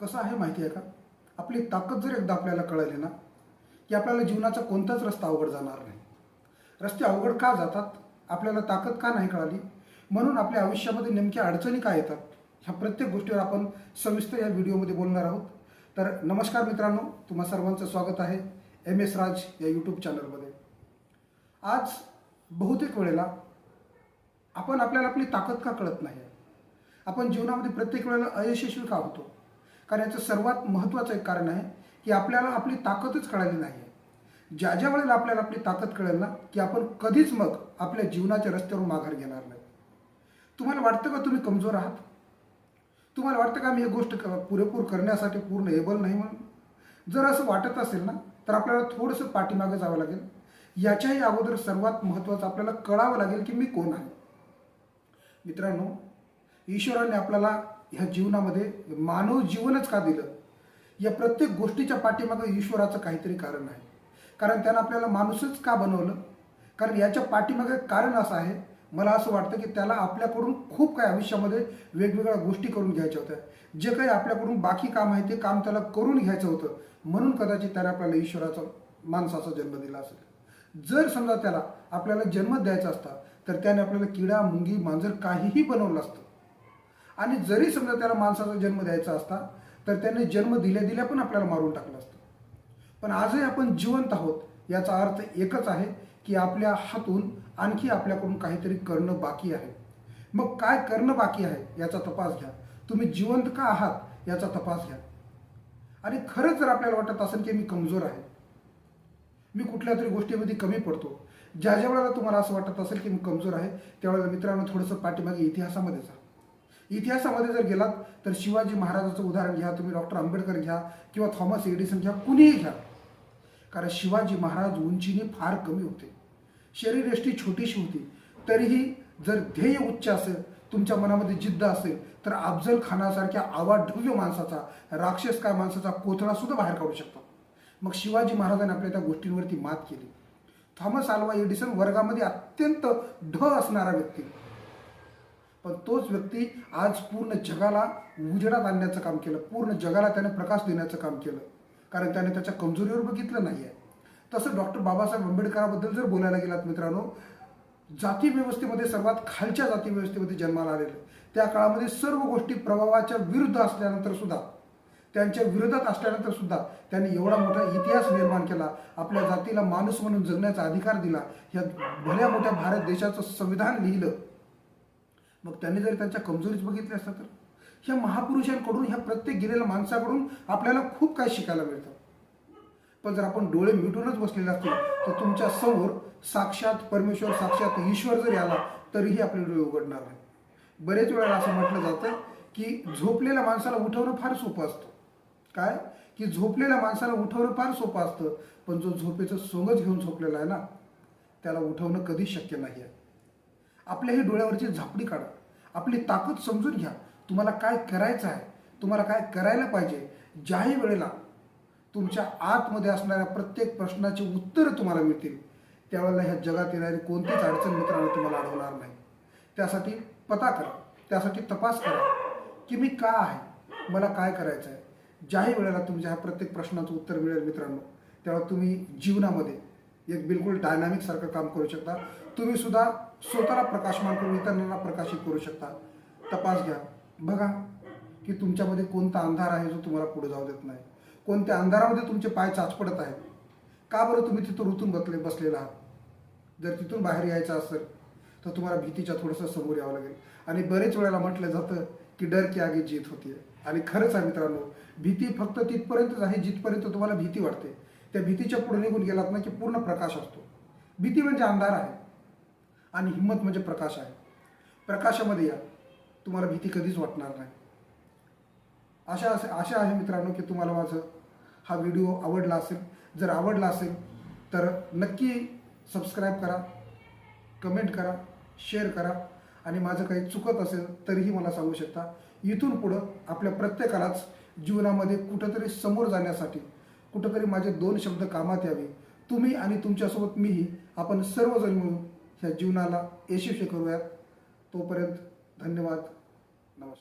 कसं आहे माहिती आहे का? आपली ताकद जर एकदा आपल्याला कळली ना की आपल्याला जीवनाचा कोणताच रस्ता अवघड जाणार नाही. रस्ते अवघड का जातात? आपल्याला ताकद का नाही कळाली? म्हणून आपल्या आयुष्यामध्ये नेमक्या अडचणी काय येतात? ह्या प्रत्येक गोष्टीवर आपण सविस्तर या व्हिडिओमध्ये बोलणार आहोत. तर नमस्कार मित्रांनो तुम्हा सर्वांचं स्वागत आहे एम एस राज या यूट्यूब चॅनलमध्ये. आज बहुतेक वेळेला आपण आपल्याला आपली ताकद का कळत नाही? आपण जीवनामध्ये प्रत्येक वेळेला अयशस्वी का होतो? कारण याचं सर्वात महत्त्वाचं एक कारण आहे की आपल्याला आपली ताकदच कळाली नाही आहे ज्या ज्या वेळेला आपल्याला आपली ताकद कळेल ना की आपण कधीच मग आपल्या जीवनाच्या रस्त्यावरून माघार घेणार नाही. तुम्हाला वाटतं का तुम्ही कमजोर आहात? तुम्हाला वाटतं का मी ही गोष्ट क- पुरेपूर करण्यासाठी पूर्ण एबल नाही म्हणून? जर असं वाटत असेल ना तर आपल्याला थोडंसं पाठीमागं जावं लागेल. याच्याही अगोदर सर्वात महत्त्वाचं आपल्याला कळावं लागेल की मी कोण आहे. मित्रांनो ईश्वराने आपल्याला ह्या जीवनामध्ये मानव जीवनच का दिलं? या प्रत्येक गोष्टीच्या पाठीमागं ईश्वराचं काहीतरी कारण आहे. कारण त्यानं आपल्याला माणूसच का बनवलं? कारण याच्या पाठीमागे कारण असं आहे. मला असं वाटतं की त्याला आपल्याकडून खूप काही आयुष्यामध्ये वेगवेगळ्या गोष्टी करून घ्यायच्या होत्या. जे काही आपल्याकडून बाकी काम आहे ते काम त्याला करून घ्यायचं होतं. म्हणून कदाचित त्याने आपल्याला ईश्वराचा माणसाचा जन्म दिला असेल. जर समजा त्याला आपल्याला जन्म द्यायचा असता तर त्याने आपल्याला किडा मुंगी मांजर काहीही बनवलं असतं. आणि जरी समजा त्याला माणसाचा जन्म द्यायचा असता तर त्याने जन्म दिल्या दिल्या पण आपल्याला मारून टाकलं असतं. पण आजही आपण जिवंत आहोत याचा अर्थ एकच आहे की आपल्या हातून आणखी आपल्याकडून काहीतरी करणं बाकी आहे. मग काय करणं बाकी आहे याचा तपास घ्या. तुम्ही जिवंत का आहात याचा तपास घ्या. आणि खरंच जर आपल्याला वाटत असेल की मी कमजोर आहे मी कुठल्या तरी गोष्टीमध्ये कमी पडतो ज्या ज्या वेळेला तुम्हाला असं वाटत असेल की मी कमजोर आहे त्यावेळेला मित्रांनो थोडंसं पाठीमागे इतिहासामध्ये जा. इतिहासामध्ये जर गेलात तर शिवाजी महाराजाचं उदाहरण घ्या तुम्ही डॉक्टर आंबेडकर घ्या किंवा थॉमस एडिसन घ्या कुणीही घ्या. कारण शिवाजी महाराज उंचीने फार कमी होते. शरीरयष्टी छोटीशी होती. तरीही जर ध्येय उच्च असेल तुमच्या मनामध्ये जिद्द असेल तर अफजल खानासारख्या आवाढव्य माणसाचा राक्षस काय माणसाचा कोथळा सुद्धा बाहेर काढू शकतो मग शिवाजी महाराजांनी आपल्या त्या गोष्टींवरती मात केली. थॉमस आल्वा एडिसन वर्गामध्ये अत्यंत ढ असणारा व्यक्ती. पण तोच व्यक्ती आज पूर्ण जगाला उजेडात आणण्याचं काम केलं. पूर्ण जगाला त्याने प्रकाश देण्याचं काम केलं. कारण त्याने त्याच्या कमजोरीवर बघितलं नाही आहे तसं डॉक्टर बाबासाहेब आंबेडकराबद्दल जर बोलायला गेलात मित्रांनो जाती व्यवस्थेमध्ये सर्वात खालच्या जाती व्यवस्थेमध्ये जन्माला आलेले. त्या काळामध्ये सर्व गोष्टी प्रभावाच्या विरुद्ध असल्यानंतर सुद्धा त्यांच्या विरोधात असल्यानंतर सुद्धा त्यांनी एवढा मोठा इतिहास निर्माण केला. आपल्या जातीला माणूस म्हणून जगण्याचा अधिकार दिला. ह्या भल्या मोठ्या भारत देशाचं संविधान लिहिलं. मग त्यांनी जर त्यांच्या कमजोरीच बघितल्या असतात तर? ह्या महापुरुषांकडून ह्या प्रत्येक गेलेल्या माणसाकडून आपल्याला खूप काही शिकायला मिळतं. पण जर आपण डोळे मिटूनच बसलेले असतील तर तुमच्यासमोर साक्षात परमेश्वर साक्षात ईश्वर जरी आला तरीही आपले डोळे उघडणार नाही. बरेच वेळा असं म्हटलं जातं की झोपलेल्या माणसाला उठवणं फार सोपं असतं. काय? की झोपलेल्या माणसाला उठवणं फार सोपं असतं पण जो झोपेचं सोंगच घेऊन झोपलेला आहे ना त्याला उठवणं कधीच शक्य नाही आहे आपल्याही डोळ्यावरची झापडी काढा. आपली ताकद समजून घ्या. तुम्हाला काय करायचं आहे? तुम्हाला काय करायला पाहिजे? ज्याही वेळेला तुमच्या आतमध्ये असणाऱ्या प्रत्येक प्रश्नाची उत्तरं तुम्हाला मिळतील. त्यावेळेला ह्या जगात येणारी कोणतीच अडचण मित्रांनो तुम्हाला अडवणार नाही. त्यासाठी पता करा. त्यासाठी तपास करा की मी का आहे? मला काय करायचं आहे ज्याही वेळेला तुमच्या ह्या प्रत्येक प्रश्नाचं उत्तर मिळेल मित्रांनो त्यावेळेला तुम्ही जीवनामध्ये एक बिलकुल डायनामिक सारखं काम करू शकता. तुम्ही सुद्धा स्वतःला प्रकाशमान करून इतरांना प्रकाशित करू शकता. तपास घ्या. बघा की तुमच्यामध्ये कोणता अंधार आहे जो तुम्हाला पुढे जाऊ देत नाही. कोणत्या अंधारामध्ये तुमचे पाय चाचपडत आहेत? का बरं तुम्ही तिथं रुतून बसले बसलेला आहात? जर तिथून बाहेर यायचं असेल तर तुम्हाला भीतीच्या थोडंसं समोर यावं लागेल. आणि बरेच वेळेला म्हटलं जातं की डर की आगे जीत होती आणि खरंच आहे मित्रांनो भीती फक्त तिथपर्यंतच आहे जिथपर्यंत तुम्हाला भीती वाटते. त्या भीतीच्या पुढे निघून गेलात ना की पूर्ण प्रकाश असतो. भीती म्हणजे अंधार आहे. आणि हिंमत म्हणजे प्रकाश आहे. प्रकाशामध्ये या. तुम्हाला भीती कधीच वाटणार नाही. अशा असे आशा आहे मित्रांनो की तुम्हाला माझं हा व्हिडिओ आवडला असेल. जर आवडला असेल तर नक्की सबस्क्राईब करा कमेंट करा शेअर करा. आणि माझं काही चुकत असेल तरीही मला सांगू शकता. इथून पुढं आपल्या प्रत्येकालाच जीवनामध्ये कुठंतरी समोर जाण्यासाठी कुठंतरी माझे दोन शब्द कामात यावे. तुम्ही आणि तुमच्यासोबत मीही आपण सर्वजण मिळून ह्या जीवनाला यशस्वी करूयात. तोपर्यंत धन्यवाद. नमस्कार.